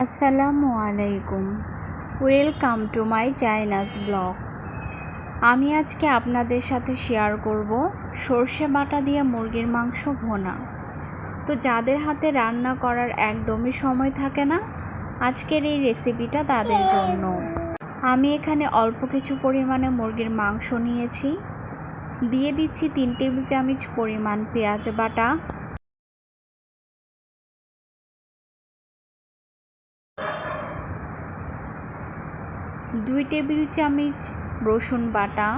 আসসালামু আলাইকুম। Welcome to my China's blog আমি আজকে আপনাদের সাথে শেয়ার করব সর্ষে বাটা দিয়ে মুরগির মাংস ভোনা। তো যাদের হাতে রান্না করার একদমই সময় থাকে না, আজকের এই রেসিপিটা তাদের জন্য। আমি এখানে অল্প কিছু পরিমাণে মুরগির মাংস নিয়েছি। দিয়ে দিচ্ছি তিন টেবিল চামচ পরিমাণ পেঁয়াজ বাটা। দুই টেবিল চামচ রসুন বাটা।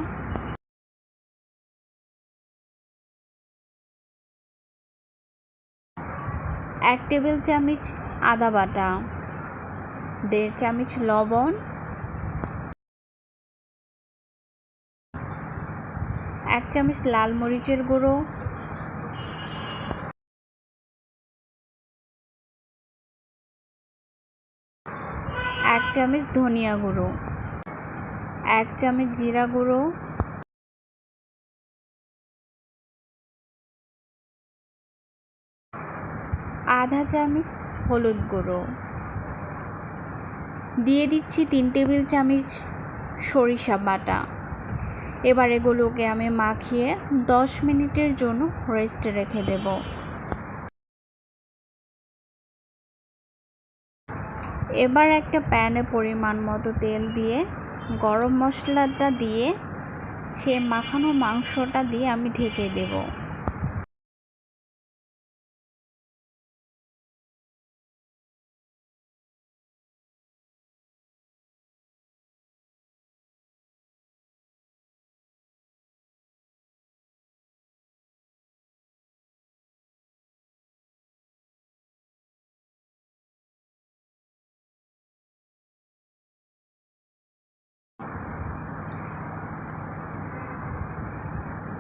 এক টেবিল চামচ আদা বাটা। দেড় চামচ লবণ। এক চামচ লাল মরিচের গুঁড়ো। এক চামচ ধনিয়া গুঁড়ো, এক চামচ জিরা গুঁড়ো, আধা চামচ হলুদ গুঁড়ো। দিয়ে দিচ্ছি তিন টেবিল চামচ সরিষা বাটা। এবার এগুলোকে আমি মাখিয়ে দশ মিনিটের জন্য রেস্টে রেখে দেব। এবার একটা প্যানে পরিমাণ মতো তেল দিয়ে গরম মশলাটা দিয়ে সে মাখানো মাংসটা দিয়ে আমি ঢেকে দেব।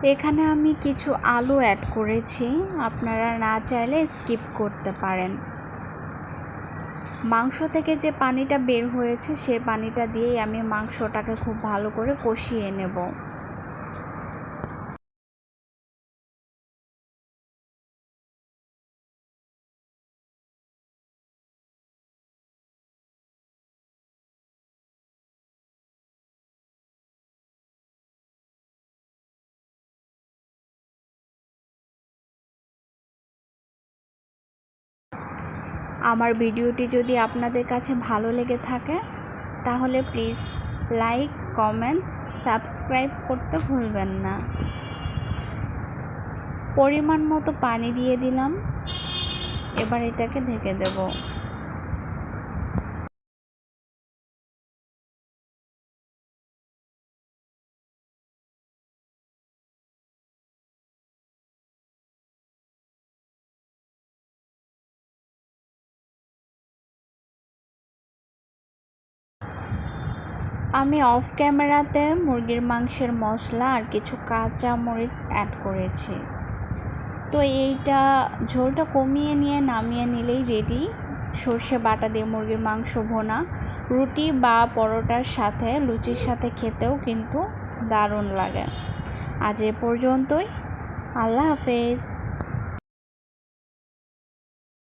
এখানে আমি কিছু আলু অ্যাড করেছি। আপনারা না চাইলে স্কিপ করতে পারেন। মাংস থেকে যে পানিটা বের হয়েছে, সে পানিটা দিয়েই আমি মাংসটাকে খুব ভালো করে কষিয়ে নেব। আমার ভিডিওটি যদি আপনাদের কাছে ভালো লেগে থাকে, তাহলে প্লিজ লাইক, কমেন্ট, সাবস্ক্রাইব করতে ভুলবেন না। পরিমাণ মতো পানি দিয়ে দিলাম। এবার এটাকে ঢেকে দেব। আমি অফ ক্যামেরাতে মুরগির মাংসের মশলা আর কিছু কাঁচা মরিচ অ্যাড করেছি। তো এইটা ঝোলটা কমিয়ে নিয়ে নামিয়ে নিলেই রেডি সর্ষে বাটা দিয়ে মুরগির মাংস ভোনা। রুটি বা পরোটার সাথে, লুচির সাথে খেতেও কিন্তু দারুণ লাগে। আজ এ পর্যন্তই। আল্লাহ হাফেজ।